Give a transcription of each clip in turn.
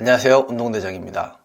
안녕하세요. 운동대장입니다.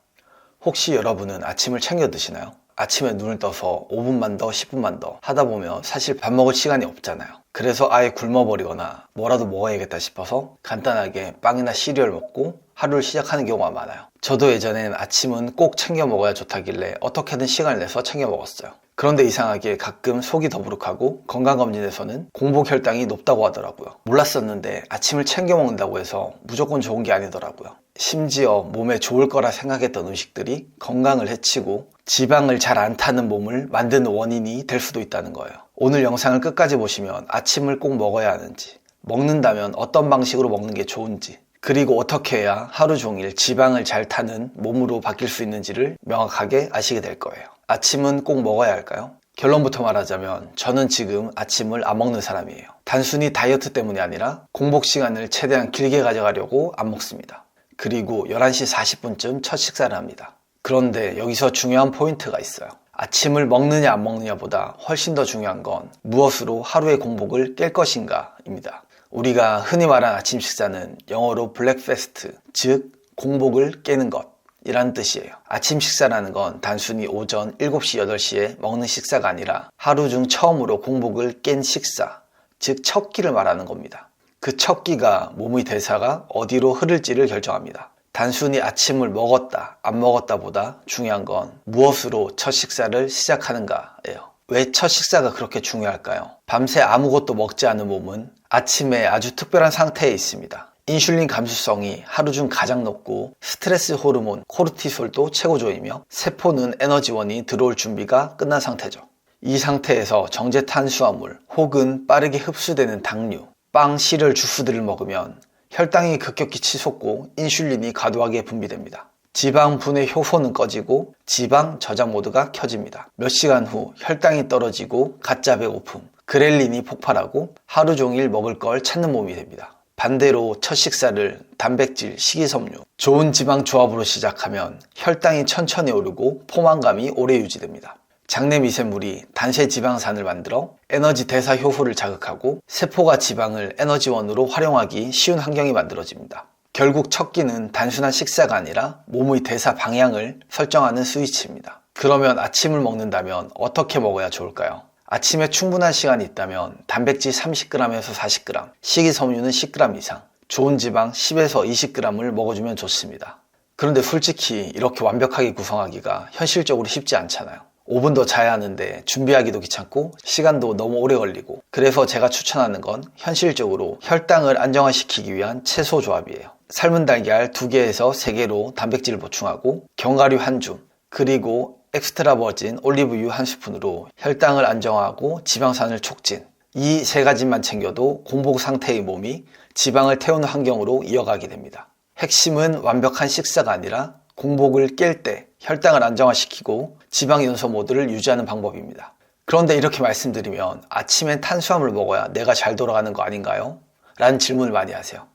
혹시 여러분은 아침을 챙겨 드시나요? 아침에 눈을 떠서 5분만 더, 10분만 더 하다 보면 사실 밥 먹을 시간이 없잖아요. 그래서 아예 굶어버리거나 뭐라도 먹어야겠다 싶어서 간단하게 빵이나 시리얼 먹고 하루를 시작하는 경우가 많아요. 저도 예전엔 아침은 꼭 챙겨 먹어야 좋다길래 어떻게든 시간을 내서 챙겨 먹었어요. 그런데 이상하게 가끔 속이 더부룩하고 건강검진에서는 공복 혈당이 높다고 하더라고요. 몰랐었는데 아침을 챙겨 먹는다고 해서 무조건 좋은 게 아니더라고요. 심지어 몸에 좋을 거라 생각했던 음식들이 건강을 해치고 지방을 잘 안 타는 몸을 만드는 원인이 될 수도 있다는 거예요. 오늘 영상을 끝까지 보시면 아침을 꼭 먹어야 하는지, 먹는다면 어떤 방식으로 먹는 게 좋은지, 그리고 어떻게 해야 하루 종일 지방을 잘 타는 몸으로 바뀔 수 있는지를 명확하게 아시게 될 거예요. 아침은 꼭 먹어야 할까요? 결론부터 말하자면 저는 지금 아침을 안 먹는 사람이에요. 단순히 다이어트 때문이 아니라 공복 시간을 최대한 길게 가져가려고 안 먹습니다. 그리고 11시 40분쯤 첫 식사를 합니다. 그런데 여기서 중요한 포인트가 있어요. 아침을 먹느냐 안 먹느냐보다 훨씬 더 중요한 건 무엇으로 하루의 공복을 깰 것인가입니다. 우리가 흔히 말하는 아침 식사는 영어로 블랙패스트, 즉 공복을 깨는 것 이라는 뜻이에요. 아침 식사라는 건 단순히 오전 7시, 8시에 먹는 식사가 아니라 하루 중 처음으로 공복을 깬 식사, 즉 첫 끼를 말하는 겁니다. 그첫 끼가 몸의 대사가 어디로 흐를지를 결정합니다. 단순히 아침을 먹었다, 안 먹었다 보다 중요한 건 무엇으로 첫 식사를 시작하는가예요. 왜 첫 식사가 그렇게 중요할까요? 밤새 아무것도 먹지 않은 몸은 아침에 아주 특별한 상태에 있습니다. 인슐린 감수성이 하루 중 가장 높고 스트레스 호르몬 코르티솔도 최고조이며 세포는 에너지원이 들어올 준비가 끝난 상태죠. 이 상태에서 정제 탄수화물 혹은 빠르게 흡수되는 당류, 빵, 시를 주스들을 먹으면 혈당이 급격히 치솟고 인슐린이 과도하게 분비됩니다. 지방 분해 효소는 꺼지고 지방 저장 모드가 켜집니다. 몇 시간 후 혈당이 떨어지고 가짜 배고픔, 그렐린이 폭발하고 하루 종일 먹을 걸 찾는 몸이 됩니다. 반대로 첫 식사를 단백질, 식이섬유, 좋은 지방 조합으로 시작하면 혈당이 천천히 오르고 포만감이 오래 유지됩니다. 장내 미생물이 단세 지방산을 만들어 에너지 대사 효소를 자극하고 세포가 지방을 에너지원으로 활용하기 쉬운 환경이 만들어집니다. 결국 첫 끼는 단순한 식사가 아니라 몸의 대사 방향을 설정하는 스위치입니다. 그러면 아침을 먹는다면 어떻게 먹어야 좋을까요? 아침에 충분한 시간이 있다면 단백질 30g에서 40g, 식이섬유는 10g 이상, 좋은 지방 10에서 20g을 먹어주면 좋습니다. 그런데 솔직히 이렇게 완벽하게 구성하기가 현실적으로 쉽지 않잖아요. 5분 더 자야 하는데 준비하기도 귀찮고 시간도 너무 오래 걸리고 그래서 제가 추천하는 건 현실적으로 혈당을 안정화시키기 위한 채소 조합이에요. 삶은 달걀 2개에서 3개로 단백질을 보충하고 견과류 한 줌, 그리고 엑스트라 버진 올리브유 한 스푼으로 혈당을 안정화하고 지방산을 촉진. 이 세 가지만 챙겨도 공복 상태의 몸이 지방을 태우는 환경으로 이어가게 됩니다. 핵심은 완벽한 식사가 아니라 공복을 깰 때 혈당을 안정화시키고 지방 연소 모드를 유지하는 방법입니다. 그런데 이렇게 말씀드리면 아침엔 탄수화물 먹어야 내가 잘 돌아가는 거 아닌가요? 라는 질문을 많이 하세요.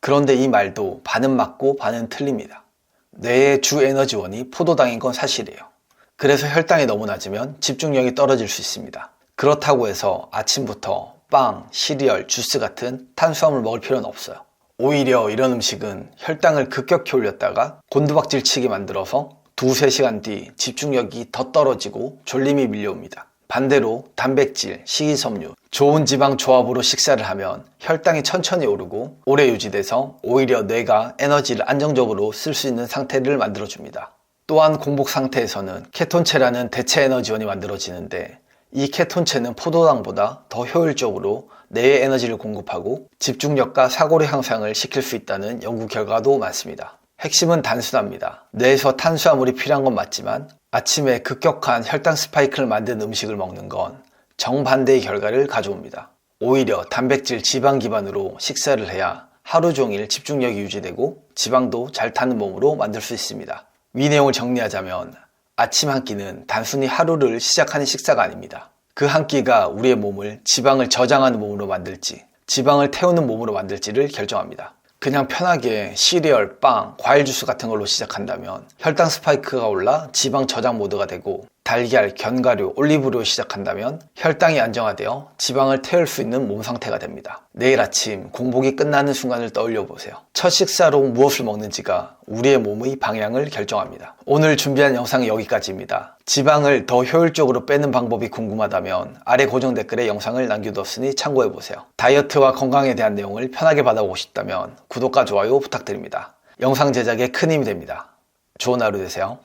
그런데 이 말도 반은 맞고 반은 틀립니다. 뇌의 주 에너지원이 포도당인 건 사실이에요. 그래서 혈당이 너무 낮으면 집중력이 떨어질 수 있습니다. 그렇다고 해서 아침부터 빵, 시리얼, 주스 같은 탄수화물 먹을 필요는 없어요. 오히려 이런 음식은 혈당을 급격히 올렸다가 곤두박질 치게 만들어서 두세 시간 뒤 집중력이 더 떨어지고 졸림이 밀려옵니다. 반대로 단백질, 식이섬유, 좋은 지방 조합으로 식사를 하면 혈당이 천천히 오르고 오래 유지돼서 오히려 뇌가 에너지를 안정적으로 쓸 수 있는 상태를 만들어줍니다. 또한 공복 상태에서는 케톤체라는 대체 에너지원이 만들어지는데 이 케톤체는 포도당보다 더 효율적으로 뇌에 에너지를 공급하고 집중력과 사고력 향상을 시킬 수 있다는 연구 결과도 많습니다. 핵심은 단순합니다. 뇌에서 탄수화물이 필요한 건 맞지만 아침에 급격한 혈당 스파이크를 만든 음식을 먹는 건 정반대의 결과를 가져옵니다. 오히려 단백질 지방 기반으로 식사를 해야 하루 종일 집중력이 유지되고 지방도 잘 타는 몸으로 만들 수 있습니다. 위 내용을 정리하자면 아침 한 끼는 단순히 하루를 시작하는 식사가 아닙니다. 그 한 끼가 우리의 몸을 지방을 저장하는 몸으로 만들지 지방을 태우는 몸으로 만들지를 결정합니다. 그냥 편하게 시리얼, 빵, 과일 주스 같은 걸로 시작한다면 혈당 스파이크가 올라 지방 저장 모드가 되고 달걀, 견과류, 올리브로 시작한다면 혈당이 안정화되어 지방을 태울 수 있는 몸 상태가 됩니다. 내일 아침 공복이 끝나는 순간을 떠올려 보세요. 첫 식사로 무엇을 먹는지가 우리의 몸의 방향을 결정합니다. 오늘 준비한 영상은 여기까지입니다. 지방을 더 효율적으로 빼는 방법이 궁금하다면 아래 고정 댓글에 영상을 남겨뒀으니 참고해 보세요. 다이어트와 건강에 대한 내용을 편하게 받아보고 싶다면 구독과 좋아요 부탁드립니다. 영상 제작에 큰 힘이 됩니다. 좋은 하루 되세요.